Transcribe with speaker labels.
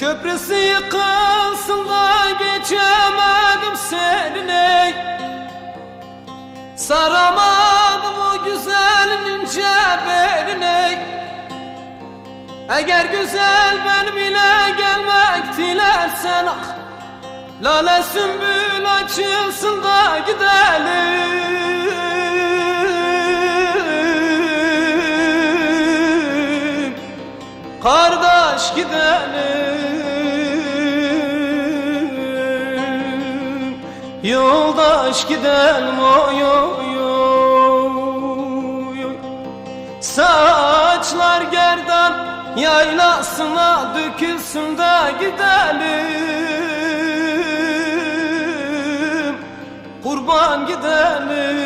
Speaker 1: Köprüsü yıkılsın da geçemedim seninle. Saramadım o güzelin ince Eğer güzel benim ile gelmek dilersen ah Lale sümbül açılsın da gidelim. Kardeş gidelim Yoldaş gidelim oy oy oy Saçlar gerdan yaylasına dökülsün de gidelim. Kurban gidelim